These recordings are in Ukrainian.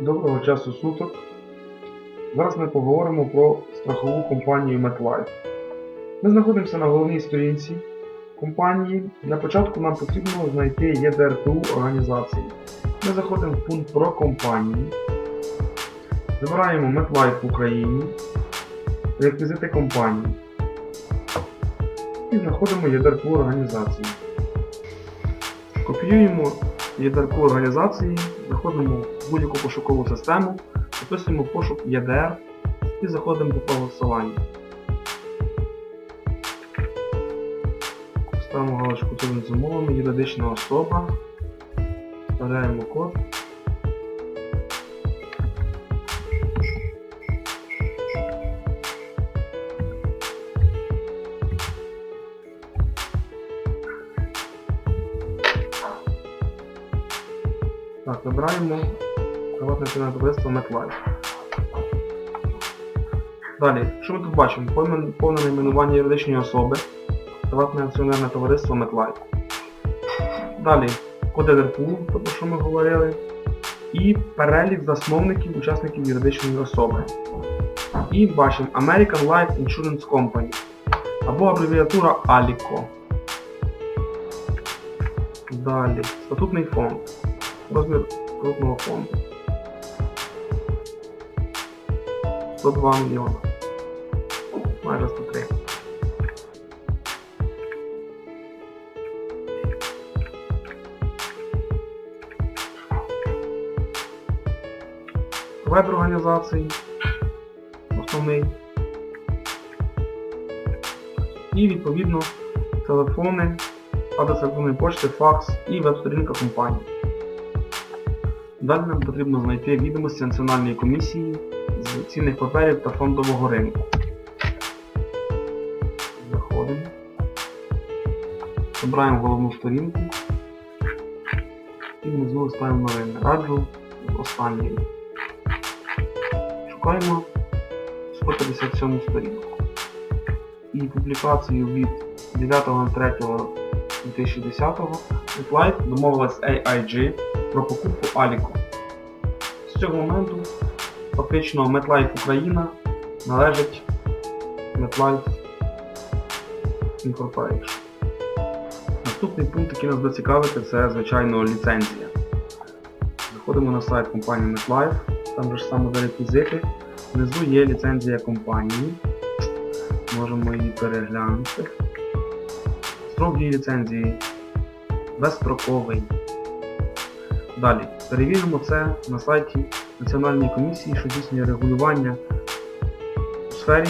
Доброго часу суток. Зараз ми поговоримо про страхову компанію MetLife. Ми знаходимося на головній сторінці компанії. Для початку нам потрібно знайти ЄДРПУ організації. Ми заходимо в пункт про компанії. Вибираємо MetLife в Україні, реквізити компанії. І знаходимо ЄДРПУ організації. Копіюємо ЄДРПУ організації, заходимо в будь-яку пошукову систему, записуємо пошук ЄДР і заходимо до голосування. Ставимо галочку тут з умовами, юридична особа, вставляємо код. Вибираємо приватне акціонерне товариство MetLife. Далі, що ми тут бачимо? Повне, найменування юридичної особи, приватне акціонерне товариство MetLife. Далі, код РПУ, про що ми говорили, і перелік засновників учасників юридичної особи. І бачимо American Life Insurance Company або абревіатура ALICO. Далі, статутний фонд розмір крупного фонду. 102 мільйона. Майже 103. Провайдер організації. Основний. І відповідно телефони, адрес електронної почти, факс і веб-сторінка компанії. Далі нам потрібно знайти відомості Національної комісії з цінних паперів та фондового ринку. Заходимо. Обираємо головну сторінку і внизу ставимо новини. Раджу останньої. Шукаємо 157 сторінку. І публікацію від 9.03.2010 MetLife домовилась AIG про покупку Аліко. З цього моменту фактично MetLife Україна належить MetLife Incorporation. Наступний пункт, який нас буде цікавити, це звичайно ліцензія. Заходимо на сайт компанії MetLife, там же ж саме за реквізити. Внизу є ліцензія компанії. Можемо її переглянути. Строк дії ліцензії безстроковий. Далі, перевіримо це на сайті Національної комісії, що здійснює регулювання у сфері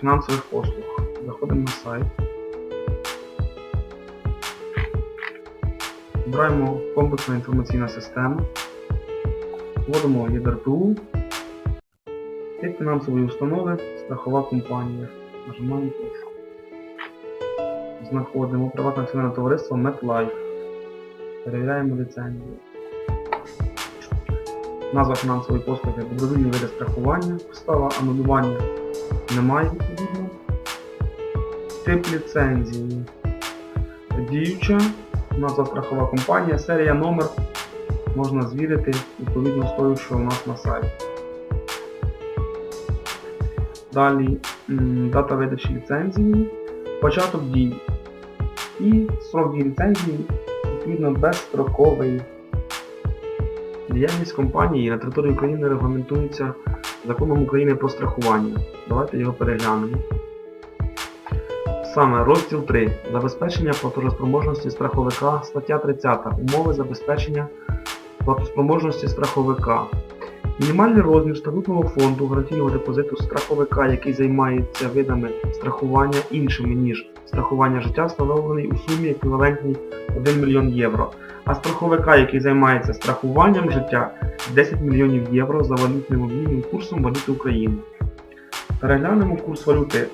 фінансових послуг. Заходимо на сайт. Обираємо комплексна інформаційна система. Вводимо ЄДРПУ, тип фінансової установи, страхова компанія. Нажимаємо. Знаходимо приватне акціонерне товариство MetLife. Перевіряємо ліцензію. Назва фінансової послуги добровільні види страхування, підстава анулювання немає відповідно. Тип ліцензії. Діюча, назва страхова компанія, серія номер можна звірити відповідно з тою, що у нас на сайті. Далі дата видачі ліцензії, початок дії і срок дії ліцензії відповідно безстроковий. Діяльність компанії на території України регламентується законом України про страхування. Давайте його переглянемо. Саме розділ 3. Забезпечення платежоспроможності страховика, стаття 30. Умови забезпечення платоспроможності страховика. Мінімальний розмір статутного фонду гарантійного депозиту страховика, який займається видами страхування іншими, ніж страхування життя, встановлений у сумі еквівалентній 1 мільйон євро, а страховика, який займається страхуванням життя 10 мільйонів євро за валютним обмінним курсом валюти України. Переглянемо курс валюти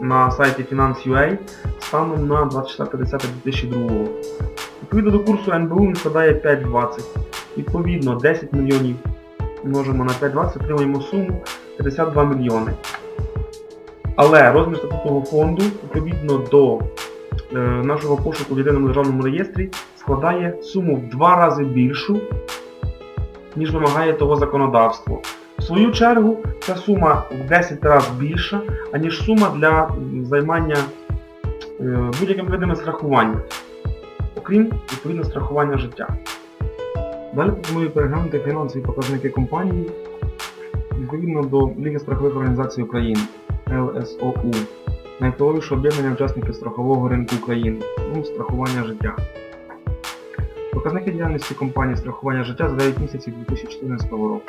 на сайті Finance.ua станом на 24.10.2002. Відповідно до курсу НБУ він складає 5,20. Відповідно 10 мільйонів множимо на 5,20, отримаємо суму 52 мільйони. Але розмір статутного фонду відповідно до е, нашого пошуку в єдиному державному реєстрі складає суму в два рази більшу, ніж вимагає того законодавство. В свою чергу, ця сума в 10 разів більша, аніж сума для займання е, будь-якими видами страхування, окрім відповідно страхування життя. Далі пропоную переглянути фінансові показники компанії відповідно до Ліги страхових організацій України ЛСОУ, найвпливовіше об'єднання учасників страхового ринку України, ну, страхування життя. Показники діяльності компанії страхування життя за 9 місяців 2014 року.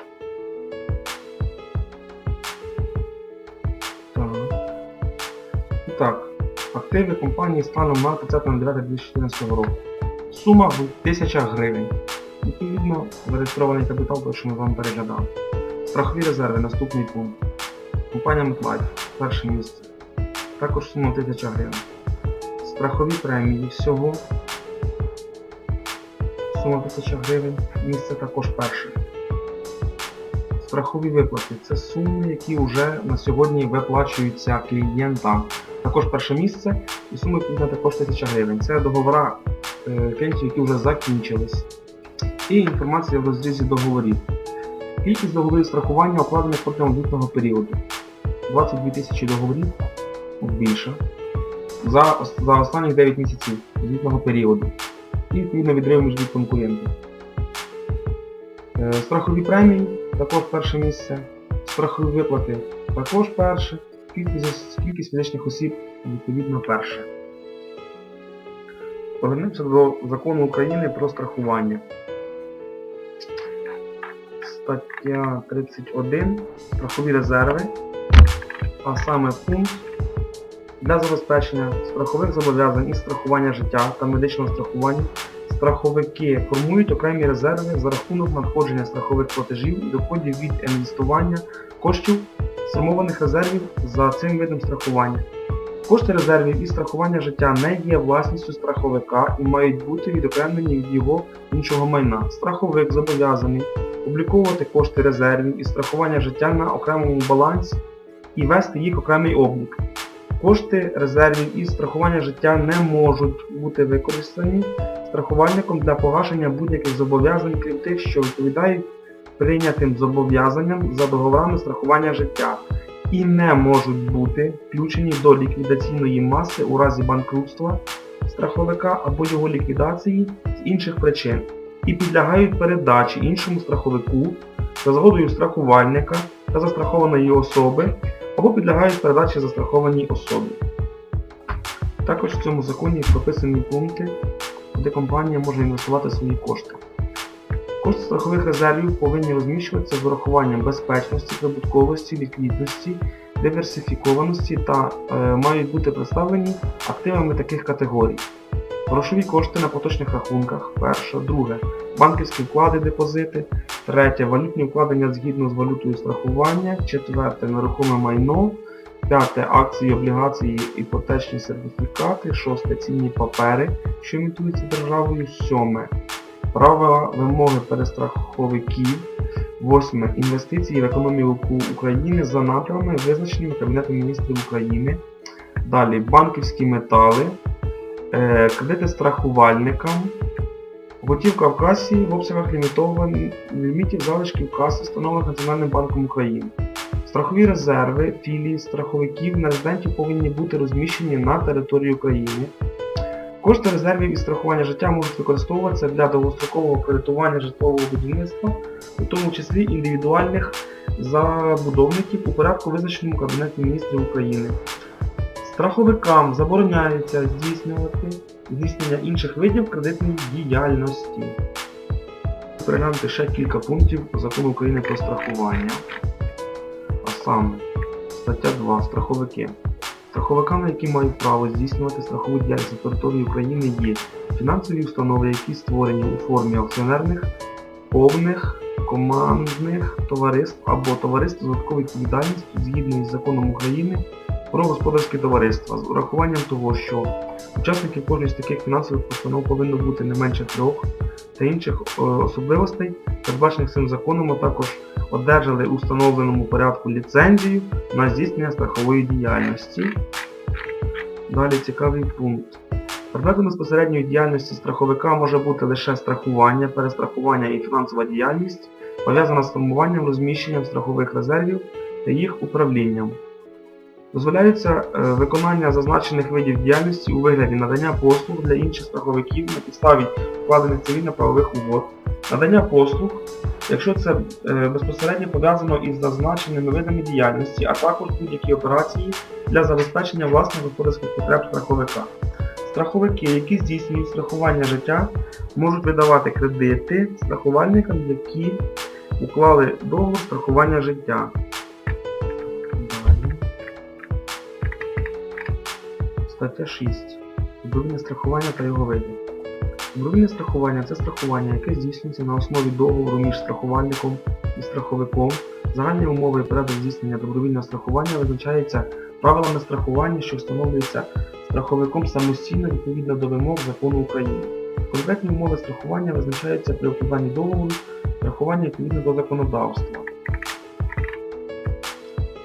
Так. І так, активи компанії станом на 30.09.2014 року. Сума 1000 гривень. Відповідно, зареєстрований капітал, той, що ми вам переглядали. Страхові резерви, наступний пункт. Компанія MetLife, перше місце. Також сума 1000 гривень. Страхові премії всього. Сума 1000 гривень. Місце також перше. Страхові виплати це суми, які вже на сьогодні виплачуються клієнтам. Також перше місце і відповідно також 1000 гривень. Це договори е, клієнтів, які вже закінчились. І інформація в розрізі договорів. Кількість договорів страхування укладених протягом звітного періоду. 22 тисячі договорів більше за, за останні 9 місяців звітного періоду. І відповідно відрив між від конкурентів. Е, Страхові премії також перше місце. Страхові виплати також перше. Кількість, кількість фізичних осіб відповідно перше. Повернемося до закону України про страхування. Стаття 31. Страхові резерви. А саме пункт для забезпечення страхових зобов'язань і страхування життя та медичного страхування страховики формують окремі резерви за рахунок надходження страхових платежів і доходів від інвестування коштів сформованих резервів за цим видом страхування. Кошти резервів і страхування життя не є власністю страховика і мають бути відокремлені від його іншого майна. Страховик зобов'язаний обліковувати кошти резервів і страхування життя на окремому балансі і вести їх окремий облік. Кошти резервів і страхування життя не можуть бути використані страхувальником для погашення будь-яких зобов'язань, крім тих, що відповідають прийнятим зобов'язанням за договорами страхування життя, і не можуть бути включені до ліквідаційної маси у разі банкрутства страховика або його ліквідації з інших причин, і підлягають передачі іншому страховику за згодою страхувальника та застрахованої особи або підлягають передачі застрахованій особі. Також в цьому законі прописані пункти, де компанія може інвестувати свої кошти. Кошти страхових резервів повинні розміщуватися з урахуванням безпечності, прибутковості, ліквідності, диверсифікованості та е, мають бути представлені активами таких категорій. Грошові кошти на поточних рахунках, перше, друге, банківські вклади, депозити, третє, валютні вкладення згідно з валютою страхування, четверте, нерухоме майно, п'яте, акції, облігації, іпотечні сертифікати, шосте, цінні папери, що імітуються державою, сьоме, права вимоги перестраховиків, восьме, інвестиції в економіку України за напрямами, визначеними Кабінетом міністрів України, далі банківські метали, кредити страхувальникам, готівка в касі в обсягах лімітів залишків каси, встановлених Національним банком України. Страхові резерви філії страховиків нерезидентів повинні бути розміщені на території України. Кошти резервів і страхування життя можуть використовуватися для довгострокового кредитування житлового будівництва, у тому числі індивідуальних забудовників у порядку визначеному Кабінетом міністрів України. Страховикам забороняється здійснювати здійснення інших видів кредитної діяльності. Переглянути ще кілька пунктів Закону України про страхування. А саме, стаття 2. Страховики. Страховиками, які мають право здійснювати страхову діяльність на території України, є фінансові установи, які створені у формі акціонерних, повних, командних товариств або товариств з додатковою відповідальністю згідно із законом України про господарські товариства з урахуванням того, що учасників кожної з таких фінансових установ повинно бути не менше трьох та інших е, особливостей, передбачених цим законом, а також одержали у встановленому порядку ліцензію на здійснення страхової діяльності. Далі цікавий пункт. Предметом безпосередньої діяльності страховика може бути лише страхування, перестрахування і фінансова діяльність, пов'язана з формуванням розміщенням страхових резервів та їх управлінням. Дозволяється е, виконання зазначених видів діяльності у вигляді надання послуг для інших страховиків на підставі вкладених цивільно-правових угод, надання послуг, якщо це е, безпосередньо пов'язано із зазначеними видами діяльності, а також будь-які операції для забезпечення власних господарських потреб страховика. Страховики, які здійснюють страхування життя, можуть видавати кредити страхувальникам, які уклали договір страхування життя. Стаття 6. Добровільне страхування та його види. Добровільне страхування це страхування, яке здійснюється на основі договору між страхувальником і страховиком. Загальні умови і порядок здійснення добровільного страхування визначаються правилами страхування, що встановлюються страховиком самостійно відповідно до вимог закону України. Конкретні умови страхування визначаються при укладанні договору страхування відповідно до законодавства.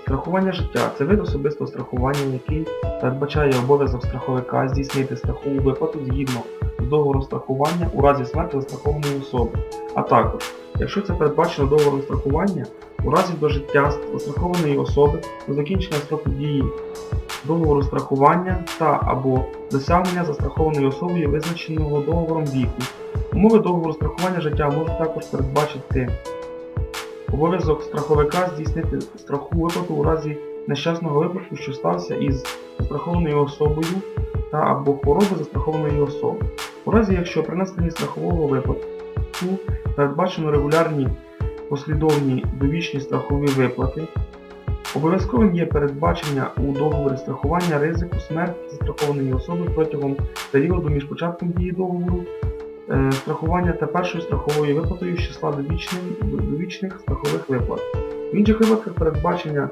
Страхування життя це вид особистого страхування, який передбачає обов'язок страховика здійснити страхову виплату згідно з договором страхування у разі смерті застрахованої особи, а також, якщо це передбачено договором страхування, у разі дожиття застрахованої особи до закінчення строку дії договору страхування та або досягнення застрахованою особою визначеного договором віку. Умови договору страхування життя можуть також передбачити обов'язок страховика здійснити страхову виплату у разі нещасного випадку, що стався із застрахованою особою та або хвороби застрахованої особи. У разі, якщо при страхового випадку передбачено регулярні послідовні довічні страхові виплати, обов'язковим є передбачення у договорі страхування ризику смерті застрахованої особи протягом періоду між початком дії договору страхування та першою страховою виплатою з числа довічних страхових виплат. В інших випадках передбачення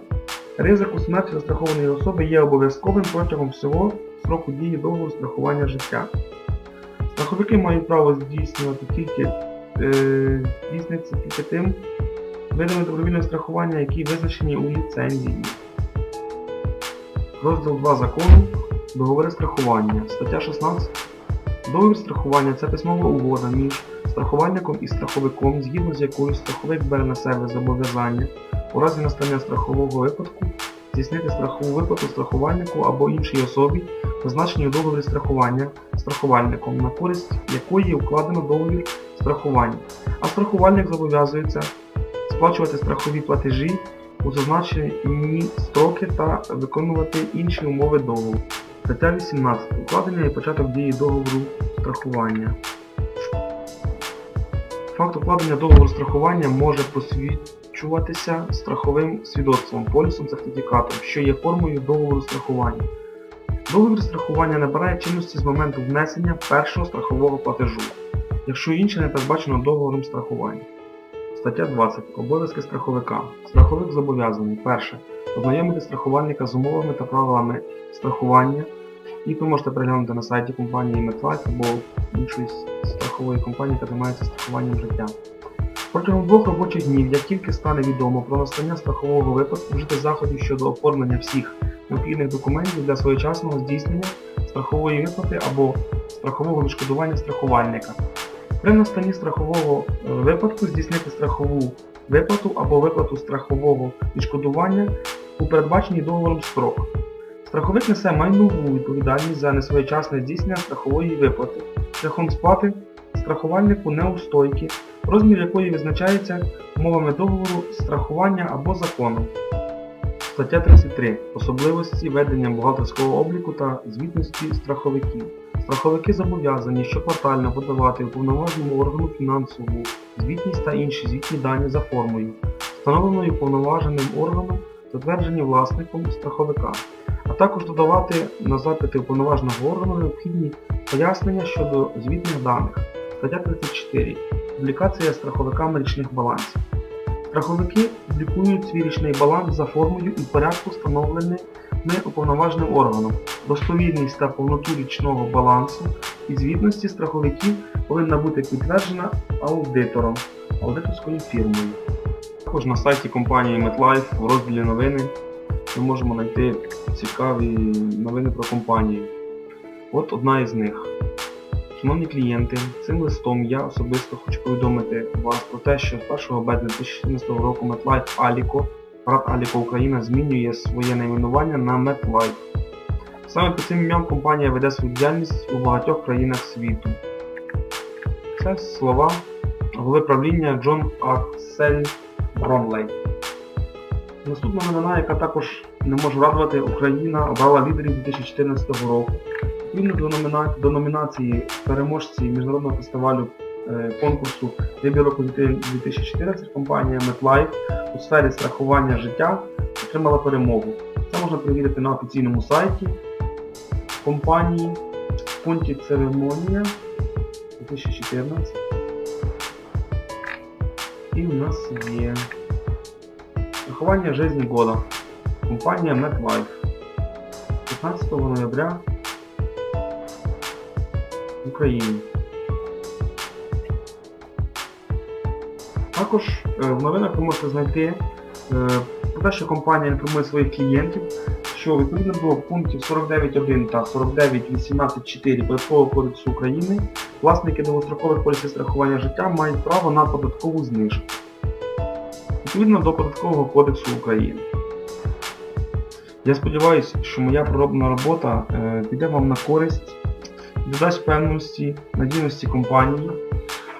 ризику смерті застрахованої особи є обов'язковим протягом всього строку дії договору страхування життя. Страховики мають право здійснювати тільки е, здійснюється тільки тим видами добровільного страхування, які визначені у ліцензії. Розділ 2 закону Договори страхування. Стаття 16. Договір страхування це письмова угода між страхувальником і страховиком, згідно з якою страховик бере на себе зобов'язання у разі настання страхового випадку здійснити страхову виплату страхувальнику або іншій особі, зазначеній у договорі страхування страхувальником, на користь якої укладено договір страхування. А страхувальник зобов'язується сплачувати страхові платежі у зазначені строки та виконувати інші умови договору. Стаття 18. Укладення і початок дії договору страхування. Факт укладення договору страхування може посвідчуватися страховим свідоцтвом, полісом сертифікатом, що є формою договору страхування. Договір страхування набирає чинності з моменту внесення першого страхового платежу, якщо інше не передбачено договором страхування. Стаття 20. Обов'язки страховика. Страховик зобов'язаний. Перше. Ознайомити страхувальника з умовами та правилами страхування. Їх ви можете переглянути на сайті компанії MetLife або іншої страхової компанії, яка займається страхуванням життя. Протягом двох робочих днів, як тільки стане відомо про настання страхового випадку, вжити заходів щодо оформлення всіх необхідних документів для своєчасного здійснення страхової виплати або страхового відшкодування страхувальника. При настанні страхового е, випадку здійснити страхову виплату або виплату страхового відшкодування у передбаченій договором строк. Страховик несе майнову відповідальність за несвоєчасне здійснення страхової виплати шляхом сплати страхувальнику неустойки, розмір якої визначається умовами договору страхування або закону. Стаття 33. Особливості ведення бухгалтерського обліку та звітності страховиків. Страховики зобов'язані щоквартально подавати уповноваженому органу фінансову звітність та інші звітні дані за формою, встановленою уповноваженим органом, затверджені власником страховика, також додавати на запити уповноваженого органу необхідні пояснення щодо звітних даних. Стаття 34. Публікація страховиками річних балансів. Страховики публікують свій річний баланс за формою і порядку, встановленими уповноваженим органом. Достовірність та повноту річного балансу і звітності страховиків повинна бути підтверджена аудитором, аудиторською фірмою. Також на сайті компанії MetLife в розділі новини ми можемо знайти цікаві новини про компанію. От одна із них. Шановні клієнти, цим листом я особисто хочу повідомити вас про те, що з 1 березня 2014 року MetLife Alico, брат Alico Україна змінює своє найменування на MetLife. Саме під цим ім'ям компанія веде свою діяльність у багатьох країнах світу. Це слова голови правління Джон Аксель Бронлей. Наступна новина, яка також не може радувати, Україна обрала лідерів 2014 року. Відповідно до, номіна... до номінації переможці міжнародного фестивалю е, конкурсу Вибір року 2014 компанія MetLife у сфері страхування життя отримала перемогу. Це можна перевірити на офіційному сайті компанії в пункті церемонія 2014. І у нас є страхування жизни года. Компанія MetLife. 15 ноября в Україні. Також е, в новинах ви можете знайти е, про те, що компанія інформує своїх клієнтів, що відповідно до пунктів 49.1 та 49.18.4 Податкового кодексу України власники довгострокових полісів страхування життя мають право на податкову знижку. Відповідно до Податкового кодексу України. Я сподіваюся, що моя пророблена робота е, піде вам на користь, додасть певності, надійності компанії.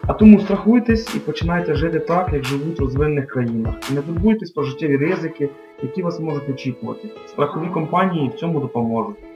А тому страхуйтесь і починайте жити так, як живуть у розвинених країнах. І не турбуйтесь про життєві ризики, які вас можуть очікувати. Страхові компанії в цьому допоможуть.